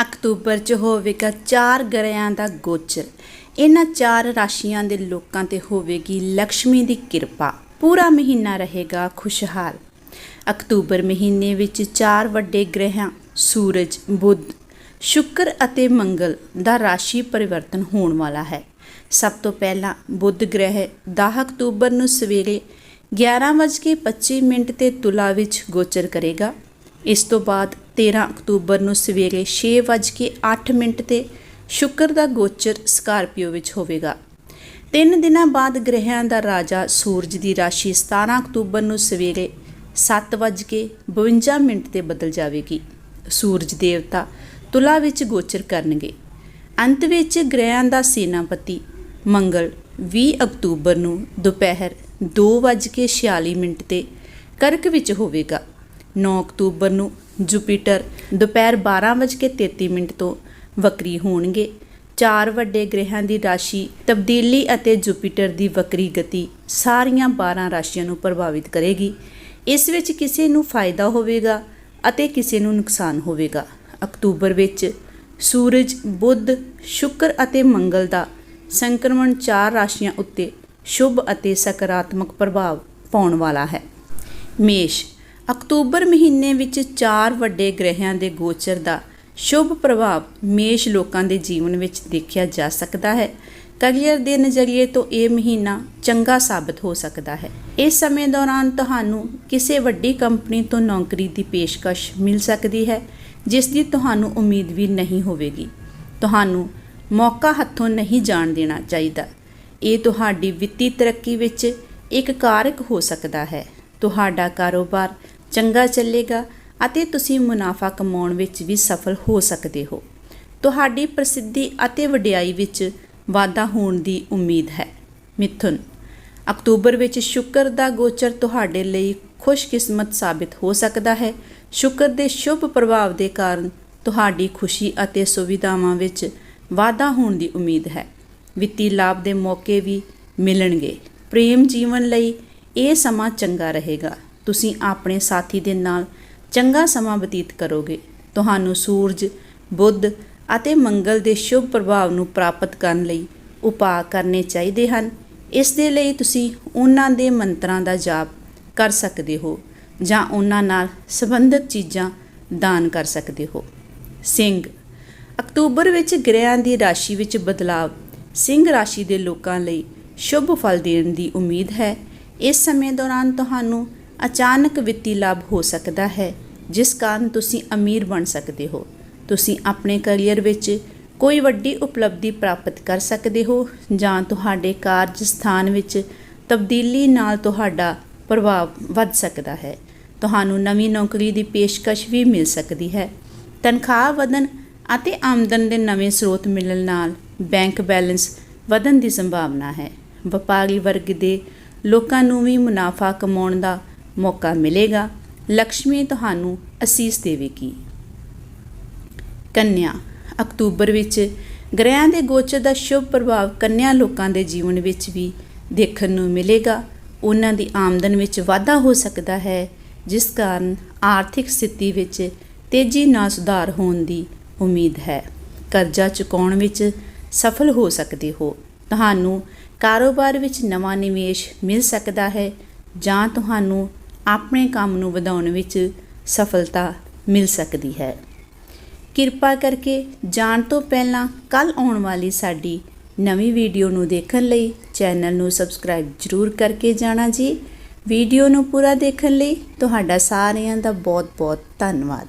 October 'ਚ ਹੋਵੇਗਾ ਚਾਰ ਗ੍ਰਹਿਆਂ ਦਾ ਗੋਚਰ। ਇਹਨਾਂ ਚਾਰ ਰਾਸ਼ੀਆਂ ਦੇ ਲੋਕਾਂ ਤੇ ਹੋਵੇਗੀ ਲక్ష్ਮੀ ਦੀ ਕਿਰਪਾ। ਪੂਰਾ ਮਹੀਨਾ ਰਹੇਗਾ ਖੁਸ਼ਹਾਲ। ਅਕਤੂਬਰ ਮਹੀਨੇ ਵਿੱਚ ਚਾਰ ਵੱਡੇ ਗ੍ਰਹਿਆਂ, ਸੂਰਜ, ਬੁੱਧ, ਸ਼ੁੱਕਰ ਅਤੇ ਮੰਗਲ ਦਾ ਰਾਸ਼ੀ ਪਰਿਵਰਤਨ ਹੋਣ ਵਾਲਾ ਹੈ। ਸਭ ਤੋਂ ਪਹਿਲਾਂ ਬੁੱਧ ਗ੍ਰਹਿ 10 ਅਕਤੂਬਰ ਨੂੰ ਸਵੇਰੇ 11:25 ਮਿੰਟ ਤੇ ਤੁਲਾ ਵਿੱਚ ਗੋਚਰ ਕਰੇਗਾ। ਇਸ ਤੋਂ ਬਾਅਦ 13 ਅਕਤੂਬਰ ਨੂੰ ਸਵੇਰੇ 6:08 ਮਿੰਟ ਤੇ ਸ਼ੁੱਕਰ ਦਾ ਗੋਚਰ ਸਕਾਰਪੀਓ ਵਿੱਚ ਹੋਵੇਗਾ। ਤਿੰਨ ਦਿਨਾਂ ਬਾਅਦ ਗ੍ਰਹਿਆਂ ਦਾ ਰਾਜਾ ਸੂਰਜ ਦੀ ਰਾਸ਼ੀ 17 ਅਕਤੂਬਰ ਨੂੰ ਸਵੇਰੇ 7:52 ਮਿੰਟ ਤੇ ਬਦਲ ਜਾਵੇਗੀ। ਸੂਰਜ ਦੇਵਤਾ ਤੁਲਾ ਵਿੱਚ ਗੋਚਰ ਕਰਨਗੇ। ਅੰਤ ਵਿੱਚ ਗ੍ਰਹਿਆਂ ਦਾ ਸੈਨਾਪਤੀ ਮੰਗਲ 20 ਅਕਤੂਬਰ ਨੂੰ ਦੁਪਹਿਰ 2:46 ਮਿੰਟ ਤੇ ਕਰਕ ਵਿੱਚ ਹੋਵੇਗਾ। 9 ਅਕਤੂਬਰ ਨੂੰ ਜੁਪੀਟਰ ਦੁਪਹਿਰ 12:33 ਮਿੰਟ ਤੋਂ ਵਕਰੀ ਹੋਣਗੇ। ਚਾਰ ਵੱਡੇ ਗ੍ਰਹਿਆਂ ਦੀ ਰਾਸ਼ੀ ਤਬਦੀਲੀ ਅਤੇ ਜੁਪੀਟਰ ਦੀ ਵਕਰੀ ਗਤੀ ਸਾਰੀਆਂ 12 ਰਾਸ਼ੀਆਂ ਨੂੰ ਪ੍ਰਭਾਵਿਤ ਕਰੇਗੀ। ਇਸ ਵਿੱਚ ਕਿਸੇ ਨੂੰ ਫਾਇਦਾ ਹੋਵੇਗਾ ਅਤੇ ਕਿਸੇ ਨੂੰ ਨੁਕਸਾਨ ਹੋਵੇਗਾ। ਅਕਤੂਬਰ ਵਿੱਚ ਸੂਰਜ, ਬੁੱਧ, ਸ਼ੁੱਕਰ ਅਤੇ ਮੰਗਲ ਦਾ ਸੰਕਰਮਣ ਚਾਰ ਰਾਸ਼ੀਆਂ ਉੱਤੇ ਸ਼ੁਭ ਅਤੇ ਸਕਾਰਾਤਮਕ ਪ੍ਰਭਾਵ ਪਾਉਣ ਵਾਲਾ ਹੈ। ਮੇਸ਼ ਅਕਤੂਬਰ ਮਹੀਨੇ ਵਿੱਚ ਚਾਰ ਵੱਡੇ ਗ੍ਰਹਿਆਂ ਦੇ ਗੋਚਰ ਦਾ ਸ਼ੁਭ ਪ੍ਰਭਾਵ ਮੇਸ਼ ਲੋਕਾਂ ਦੇ ਜੀਵਨ ਵਿੱਚ ਦੇਖਿਆ ਜਾ ਸਕਦਾ ਹੈ। ਕਰੀਅਰ ਦੇ ਨਜ਼ਰੀਏ ਤੋਂ ਇਹ ਮਹੀਨਾ ਚੰਗਾ ਸਾਬਤ ਹੋ ਸਕਦਾ ਹੈ। ਇਸ ਸਮੇਂ ਦੌਰਾਨ ਤੁਹਾਨੂੰ ਕਿਸੇ ਵੱਡੀ ਕੰਪਨੀ ਤੋਂ ਨੌਕਰੀ ਦੀ ਪੇਸ਼ਕਸ਼ ਮਿਲ ਸਕਦੀ ਹੈ, ਜਿਸ ਦੀ ਤੁਹਾਨੂੰ ਉਮੀਦ ਵੀ ਨਹੀਂ ਹੋਵੇਗੀ। ਤੁਹਾਨੂੰ ਮੌਕਾ ਹੱਥੋਂ ਨਹੀਂ ਜਾਣ ਦੇਣਾ ਚਾਹੀਦਾ। ਇਹ ਤੁਹਾਡੀ ਵਿੱਤੀ ਤਰੱਕੀ ਵਿੱਚ ਇੱਕ ਕਾਰਕ ਹੋ ਸਕਦਾ ਹੈ। ਤੁਹਾਡਾ ਕਾਰੋਬਾਰ ਚੰਗਾ ਚੱਲੇਗਾ ਅਤੇ ਤੁਸੀਂ ਮੁਨਾਫਾ ਕਮਾਉਣ ਵਿੱਚ ਵੀ ਸਫਲ ਹੋ ਸਕਦੇ ਹੋ। ਤੁਹਾਡੀ ਪ੍ਰਸਿੱਧੀ ਅਤੇ ਵਡਿਆਈ ਵਿੱਚ ਵਾਧਾ ਹੋਣ ਦੀ ਉਮੀਦ ਹੈ। ਮਿਥੁਨ, ਅਕਤੂਬਰ ਵਿੱਚ ਸ਼ੁੱਕਰ ਦਾ ਗੋਚਰ ਤੁਹਾਡੇ ਲਈ ਖੁਸ਼ਕਿਸਮਤ ਸਾਬਿਤ ਹੋ ਸਕਦਾ ਹੈ। ਸ਼ੁੱਕਰ ਦੇ ਸ਼ੁਭ ਪ੍ਰਭਾਵ ਦੇ ਕਾਰਨ ਤੁਹਾਡੀ ਖੁਸ਼ੀ ਅਤੇ ਸੁਵਿਧਾਵਾਂ ਵਿੱਚ ਵਾਧਾ ਹੋਣ ਦੀ ਉਮੀਦ ਹੈ। ਵਿੱਤੀ ਲਾਭ ਦੇ ਮੌਕੇ ਵੀ ਮਿਲਣਗੇ। ਪ੍ਰੇਮ ਜੀਵਨ ਲਈ ਇਹ ਸਮਾਂ ਚੰਗਾ ਰਹੇਗਾ। ਤੁਸੀਂ ਆਪਣੇ ਸਾਥੀ ਦੇ ਨਾਲ ਚੰਗਾ ਸਮਾਂ ਬਤੀਤ ਕਰੋਗੇ। ਤੁਹਾਨੂੰ ਸੂਰਜ, ਬੁੱਧ ਅਤੇ ਮੰਗਲ ਦੇ ਸ਼ੁਭ ਪ੍ਰਭਾਵ ਨੂੰ ਪ੍ਰਾਪਤ ਕਰਨ ਲਈ ਉਪਾਅ ਕਰਨੇ ਚਾਹੀਦੇ ਹਨ। ਇਸ ਦੇ ਲਈ ਤੁਸੀਂ ਉਹਨਾਂ ਦੇ ਮੰਤਰਾਂ ਦਾ ਜਾਪ ਕਰ ਸਕਦੇ ਹੋ ਜਾਂ ਉਹਨਾਂ ਨਾਲ ਸੰਬੰਧਿਤ ਚੀਜ਼ਾਂ ਦਾਨ ਕਰ ਸਕਦੇ ਹੋ। ਸਿੰਘ, ਅਕਤੂਬਰ ਵਿੱਚ ਗ੍ਰਹਿਆਂ ਦੀ ਰਾਸ਼ੀ ਵਿੱਚ ਬਦਲਾਵ ਸਿੰਘ ਰਾਸ਼ੀ ਦੇ ਲੋਕਾਂ ਲਈ ਸ਼ੁਭ ਫਲ ਦੇਣ ਦੀ ਉਮੀਦ ਹੈ। ਇਸ ਸਮੇਂ ਦੌਰਾਨ ਤੁਹਾਨੂੰ ਅਚਾਨਕ ਵਿੱਤੀ ਲਾਭ ਹੋ ਸਕਦਾ ਹੈ, ਜਿਸ ਕਾਰਨ ਤੁਸੀਂ ਅਮੀਰ ਬਣ ਸਕਦੇ ਹੋ। ਤੁਸੀਂ ਆਪਣੇ ਕੈਰੀਅਰ ਵਿੱਚ ਕੋਈ ਵੱਡੀ ਉਪਲਬਧੀ ਪ੍ਰਾਪਤ ਕਰ ਸਕਦੇ ਹੋ ਜਾਂ ਤੁਹਾਡੇ ਕਾਰਜ ਸਥਾਨ ਵਿੱਚ ਤਬਦੀਲੀ ਨਾਲ ਤੁਹਾਡਾ ਪ੍ਰਭਾਵ ਵੱਧ ਸਕਦਾ ਹੈ। ਤੁਹਾਨੂੰ ਨਵੀਂ ਨੌਕਰੀ ਦੀ ਪੇਸ਼ਕਸ਼ ਵੀ ਮਿਲ ਸਕਦੀ ਹੈ। ਤਨਖਾਹ ਵਧਣ ਅਤੇ ਆਮਦਨ ਦੇ ਨਵੇਂ ਸਰੋਤ ਮਿਲਣ ਨਾਲ ਬੈਂਕ ਬੈਲੈਂਸ ਵਧਣ ਦੀ ਸੰਭਾਵਨਾ ਹੈ। ਵਪਾਰੀ ਵਰਗ ਦੇ ਲੋਕਾਂ ਨੂੰ ਵੀ ਮੁਨਾਫਾ ਕਮਾਉਣ ਦਾ ਮੌਕਾ ਮਿਲੇਗਾ। ਲక్ష్ਮੀ ਤੁਹਾਨੂੰ ਅਸੀਸ ਦੇਵੇਗੀ। ਕੰਨਿਆ, ਅਕਤੂਬਰ ਵਿੱਚ ਗ੍ਰਹਿਆਂ ਦੇ ਗੋਚਰ ਦਾ ਸ਼ੁਭ ਪ੍ਰਭਾਵ ਕੰਨਿਆ ਲੋਕਾਂ ਦੇ ਜੀਵਨ ਵਿੱਚ ਵੀ ਦੇਖਣ ਨੂੰ ਮਿਲੇਗਾ। ਉਹਨਾਂ ਦੀ ਆਮਦਨ ਵਿੱਚ ਵਾਧਾ ਹੋ ਸਕਦਾ ਹੈ, ਜਿਸ ਕਾਰਨ ਆਰਥਿਕ ਸਥਿਤੀ ਵਿੱਚ ਤੇਜ਼ੀ ਨਾਲ ਸੁਧਾਰ ਹੋਣ ਦੀ ਉਮੀਦ ਹੈ। ਕਰਜ਼ਾ ਚੁਕਾਉਣ ਵਿੱਚ ਸਫਲ ਹੋ ਸਕਦੇ ਹੋ। ਤੁਹਾਨੂੰ ਕਾਰੋਬਾਰ ਵਿੱਚ ਨਵਾਂ ਨਿਵੇਸ਼ ਮਿਲ ਸਕਦਾ ਹੈ ਜਾਂ ਤੁਹਾਨੂੰ ਆਪਣੇ ਕੰਮ ਨੂੰ ਵਧਾਉਣ ਵਿੱਚ ਸਫਲਤਾ ਮਿਲ ਸਕਦੀ ਹੈ। ਕਿਰਪਾ ਕਰਕੇ ਜਾਣ ਤੋਂ ਪਹਿਲਾਂ ਕੱਲ ਆਉਣ ਵਾਲੀ ਸਾਡੀ ਨਵੀਂ ਵੀਡੀਓ ਨੂੰ ਦੇਖਣ ਲਈ ਚੈਨਲ ਨੂੰ ਸਬਸਕ੍ਰਾਈਬ ਜ਼ਰੂਰ ਕਰਕੇ ਜਾਣਾ ਜੀ। ਵੀਡੀਓ ਨੂੰ ਪੂਰਾ ਦੇਖਣ ਲਈ ਤੁਹਾਡਾ ਸਾਰਿਆਂ ਦਾ ਬਹੁਤ ਬਹੁਤ ਧੰਨਵਾਦ।